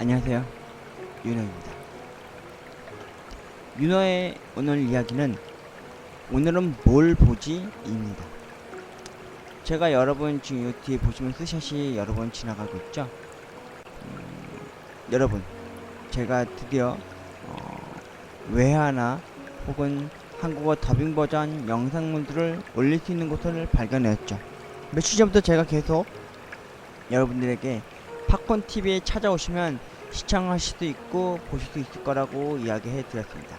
안녕하세요. 윤호입니다. 윤호의 오늘 이야기는 오늘은 뭘 보지 입니다. 제가 여러분 지금 요 뒤에 보시면 스샷이 여러 번 지나가고 있죠. 음, 여러분, 제가 드디어 어, 외화나 혹은 한국어 더빙 버전 영상물들을 올릴 수 있는 곳을 발견했죠. 며칠 전부터 제가 계속 여러분들에게 팝콘 TV에 찾아오시면 시청하실 수도 있고 보실 수 있을 거라고 이야기해 드렸습니다.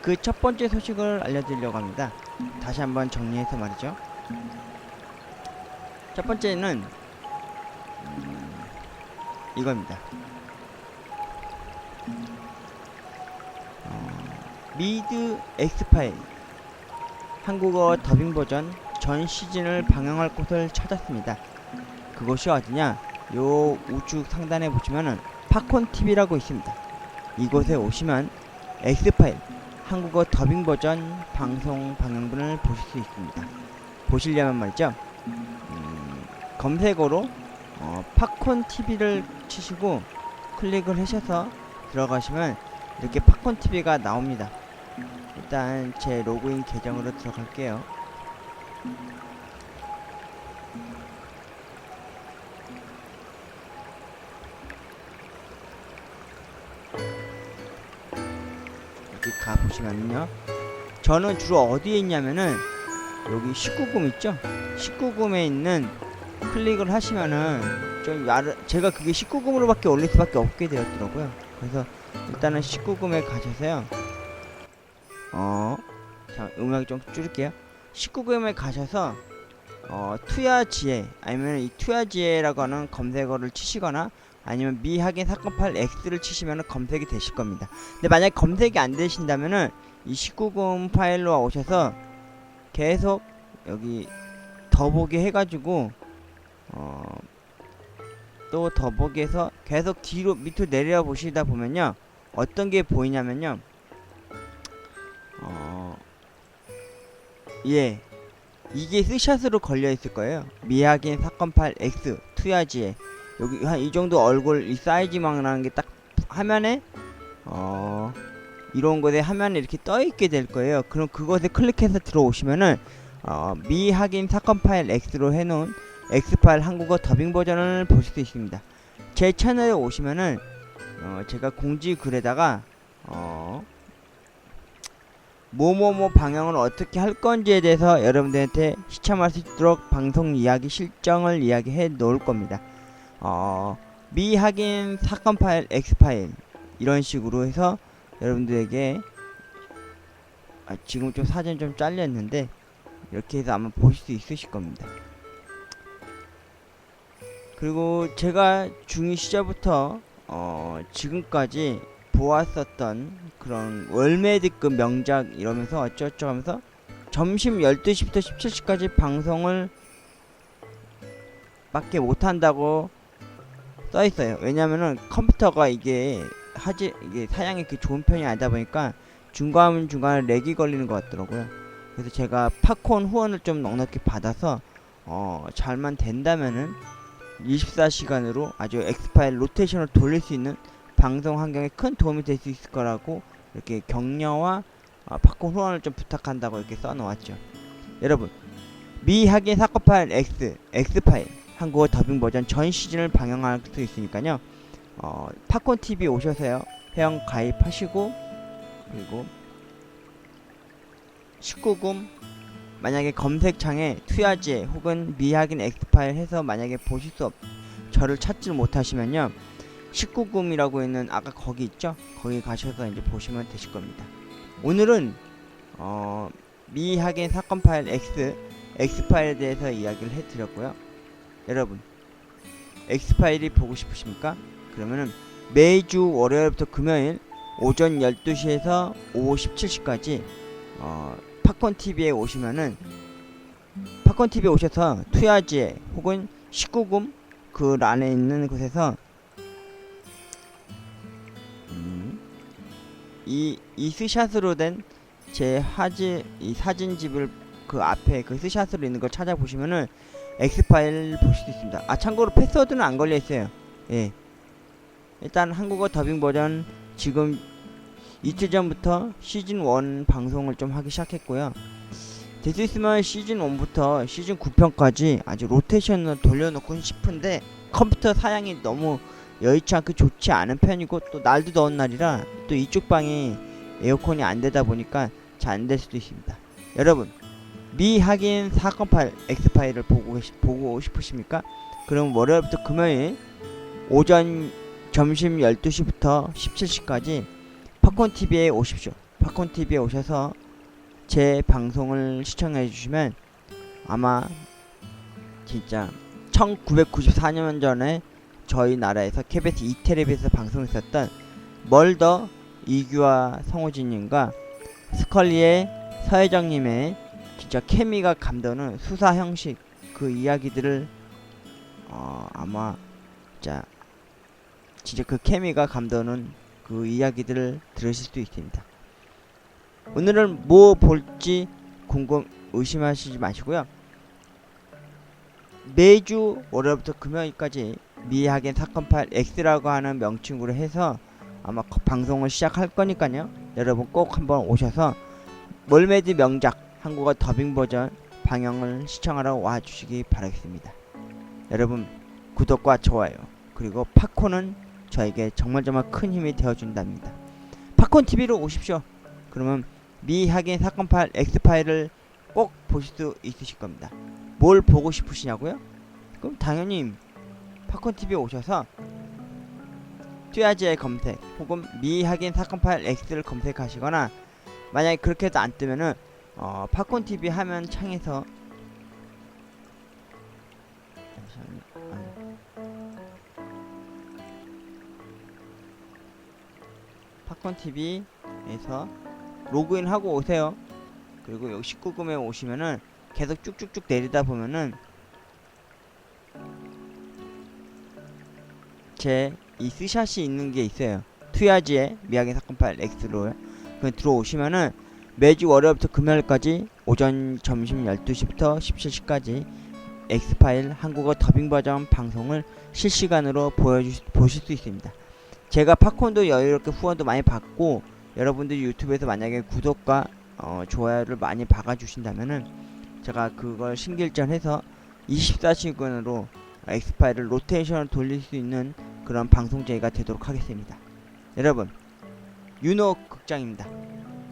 그 첫 번째 소식을 알려드리려고 합니다. 다시 한번 정리해서 말이죠. 첫 번째는 음, 이겁니다. 어, 미드 엑스파일 한국어 더빙 버전 전 시즌을 방영할 곳을 찾았습니다. 그곳이 어디냐? 요 우측 상단에 보시면은 팝콘 TV라고 있습니다. 이곳에 오시면 엑스파일 한국어 더빙 버전 방송 방영분을 보실 수 있습니다. 보시려면 말이죠. 음, 검색어로 어, 팝콘 TV를 치시고 클릭을 하셔서 들어가시면 이렇게 팝콘 TV가 나옵니다. 일단 제 로그인 계정으로 들어갈게요. 가 보시면요. 저는 주로 어디에 있냐면은 여기 19금 있죠? 19금에 있는 클릭을 하시면은 좀 야르, 제가 그게 19금으로밖에 올릴 수밖에 없게 되었더라고요. 그래서 일단은 19금에 가셔서요. 어, 자 음악 좀 줄일게요. 19금에 가셔서 어, 투야지혜 아니면 이 투야지혜라고 하는 검색어를 치시거나 아니면 미확인 사건 파일 X를 치시면 검색이 되실 겁니다. 근데 만약 검색이 안 되신다면은 이 19금 파일로 오셔서 계속 여기 더보기 해가지고 어, 또 더보기해서 계속 뒤로 밑으로 내려 보시다 보면요. 어떤 게 보이냐면요. 어, 예. 이게 스샷으로 걸려 있을 거예요. 미확인 사건 파일 X 투야지에 여기 한 이 정도 얼굴 이 사이즈만한 게딱 화면에 어 이런 곳에 화면에 이렇게 떠 있게 될 거예요. 그럼 그것에 클릭해서 들어오시면은 어, 미확인 사건 파일 X로 해놓은 X 파일 한국어 더빙 버전을 보실 수 있습니다. 제 채널에 오시면은 어, 제가 공지 글에다가 어, 뭐뭐뭐 방향을 어떻게 할 건지에 대해서 여러분들한테 시청할 수 있도록 방송 이야기 실정을 이야기해 놓을 겁니다. 어, 미확인 사건 파일 X 파일 이런 식으로 해서 여러분들에게 아, 지금 좀 사진 좀 잘렸는데 이렇게 해서 아마 보실 수 있으실 겁니다. 그리고 제가 중2 시절부터 어, 지금까지 보았었던 그런 월매드급 명작 이러면서 어쩌고저쩌고 하면서 점심 12시부터 17시까지 방송을 밖에 못한다고 써 있어요. 왜냐면은 컴퓨터가 이게 하지 이게 사양이 그 좋은 편이 아니다 보니까 중간 중간에 렉이 걸리는 것 같더라고요. 그래서 제가 팝콘 후원을 좀 넉넉히 받아서 어 잘만 된다면은 24시간으로 아주 엑스파일 로테이션을 돌릴 수 있는 방송 환경에 큰 도움이 될 수 있을 거라고 이렇게 격려와 어, 팝콘 후원을 좀 부탁한다고 이렇게 써놓았죠. 여러분 미확인 사건 파일 X X 파일 한국어 더빙 버전 전 시즌을 방영할 수 있으니까요. 어, 팝콘 TV 오셔서요. 회원 가입하시고 그리고 19금 만약에 검색창에 투야지 혹은 미확인 엑스파일 해서 만약에 보실 수 없, 저를 찾지 못하시면요. 19금이라고 있는 아까 거기 있죠? 거기 가셔서 이제 보시면 되실 겁니다. 오늘은 어, 미확인 사건 파일 X X파일에 대해서 이야기를 해드렸고요. 여러분 X파일이 보고 싶으십니까? 그러면은 매주 월요일부터 금요일 오전 12시에서 오후 17시까지 어, 팝콘 TV에 오시면은 팝콘 TV에 오셔서 투야지에 혹은 19금 그 안에 있는 곳에서 음, 이, 이 스샷으로 된 제 화질 이 사진집을 그 앞에 그 스샷으로 있는 걸 찾아보시면은 X파일 보실 수 있습니다. 아 참고로 패스워드는 안 걸려 있어요. 예. 일단 한국어 더빙 버전 지금 이틀 전부터 시즌 1 방송을 좀 하기 시작했고요. 될 수 있으면 시즌 1부터 시즌 9편까지 아주 로테이션으로 돌려놓고 싶은데 컴퓨터 사양이 너무 여의치 않고 좋지 않은 편이고 또 날도 더운 날이라 또 이쪽 방이 에어컨이 안 되다 보니까 잘 안 될 수도 있습니다. 여러분 미확인 사건 파일 X 파일을 보고 계시, 보고 싶으십니까? 그럼 월요일부터 금요일 오전 점심 12시부터 17시까지 팝콘 TV에 오십시오. 팝콘 TV에 오셔서 제 방송을 시청해 주시면 아마 진짜 1994년 전에 저희 나라에서 KBS 이테레비에서 방송했었던 멀더 이규화 성우진님과 스컬리의 서회장님의 진짜 케미가 감도는 수사 형식 그 이야기들을 어 아마 진짜 진짜 그 케미가 감도는 그 이야기들을 들으실 수 있습니다. 오늘은 뭐 볼지 궁금 의심하시지 마시고요. 매주 월요일부터 금요일까지 미하겐 사건 파일 X라고 하는 명칭으로 해서 아마 거- 방송을 시작할 거니까요. 여러분 꼭 한번 오셔서 멀메드 명작 한국어 더빙 버전 방영을 시청하러 와 주시기 바라겠습니다. 여러분 구독과 좋아요 그리고 팝콘은 저에게 정말 정말 큰 힘이 되어 준답니다. 팝콘 TV로 오십시오. 그러면 미하겐 사건 파일 X 파일을 꼭 보실 수 있으실 겁니다. 뭘 보고 싶으시냐고요? 그럼 당연히 팝콘 TV에 오셔서 튜아지의 검색 혹은 미하겐 사건 파일 X를 검색하시거나 만약에 그렇게 해도 안 뜨면은 어, 팝콘 TV 화면 창에서. 아니. 팝콘 TV에서 로그인하고 오세요. 그리고 여기 19금에 오시면은 계속 쭉쭉쭉 내리다 보면은 제 이 스샷이 있는 게 있어요. 투야지의 미야기 사건 파일 X로 그 들어오시면은 매주 월요일부터 금요일까지 오전 점심 12시부터 17시까지 X파일 한국어 더빙 버전 방송을 실시간으로 보여주, 보실 수 있습니다. 제가 팝콘도 여유롭게 후원도 많이 받고 여러분들이 유튜브에서 만약에 구독과 어, 좋아요를 많이 박아주신다면은 제가 그걸 신길전해서 24시간으로 X파일을 로테이션을 돌릴 수 있는 그런 방송제가 되도록 하겠습니다. 여러분 윤호 극장입니다.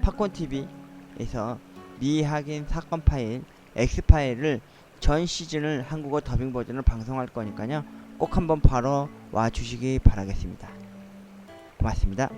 팝콘 TV 에서 미확인 사건 파일 X 파일을 전 시즌을 한국어 더빙 버전을 방송할 거니까요. 꼭 한번 바로 와 주시기 바라겠습니다. 고맙습니다.